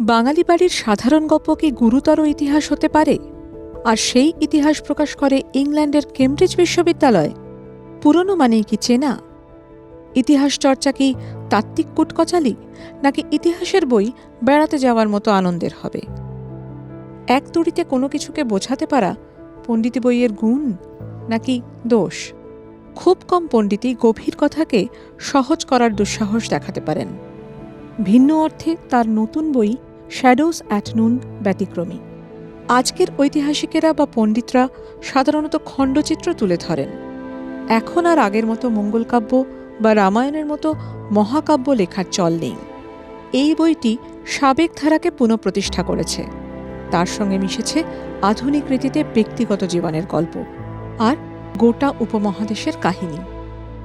বাঙালি বাড়ির সাধারণ গল্প কি গুরুতর ইতিহাস হতে পারে। আর সেই ইতিহাস প্রকাশ করে ইংল্যান্ডের কেমব্রিজ বিশ্ববিদ্যালয়। পুরনো মানেই কি চেনা? ইতিহাস চর্চা কি তাত্ত্বিক কুটকচালি, নাকি ইতিহাসের বই বেড়াতে যাওয়ার মতো আনন্দের হবে? এক তুড়িতে কোনো কিছুকে বোঝাতে পারা পণ্ডিতি বইয়ের গুণ, নাকি দোষ? খুব কম পণ্ডিতই গভীর কথাকে সহজ করার দুঃসাহস দেখাতে পারেন। ভিন্ন অর্থে তার নতুন বই শ্যাডোস অ্যাট নুন ব্যতিক্রমী। আজকের ঐতিহাসিকেরা বা পণ্ডিতরা সাধারণত খণ্ডচিত্র তুলে ধরেন। এখন আর আগের মতো মঙ্গলকাব্য বা রামায়ণের মতো মহাকাব্য লেখার চল নেই। এই বইটি সাবেক ধারাকে পুনঃপ্রতিষ্ঠা করেছে। তার সঙ্গে মিশেছে আধুনিক রীতিতে ব্যক্তিগত জীবনের গল্প আর গোটা উপমহাদেশের কাহিনী।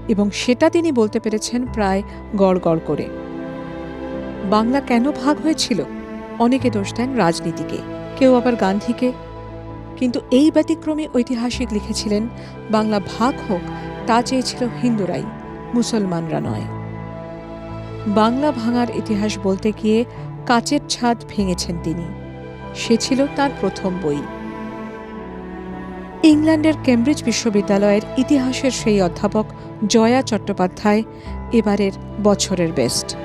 এবং সেটা তিনি বলতে পেরেছেন প্রায় গড় গড় করে। বাংলা কেন ভাগ হয়েছিল? অনেকে দোষ দেন রাজনীতিকে, কেউ আবার গান্ধীকে। কিন্তু এই ব্যতিক্রমী ঐতিহাসিক লিখেছিলেন, বাংলা ভাগ হোক, তা চেয়েছিল হিন্দুরাই, মুসলমানরা নয়। বাংলা ভাঙার ইতিহাস বলতে গিয়ে কাচের ছাদ ভেঙেছেন তিনি। সে ছিল তার প্রথম বই। ইংল্যান্ডের কেমব্রিজ বিশ্ববিদ্যালয়ের ইতিহাসের সেই অধ্যাপক জয়া চট্টোপাধ্যায় এবারের বছরের বেস্ট।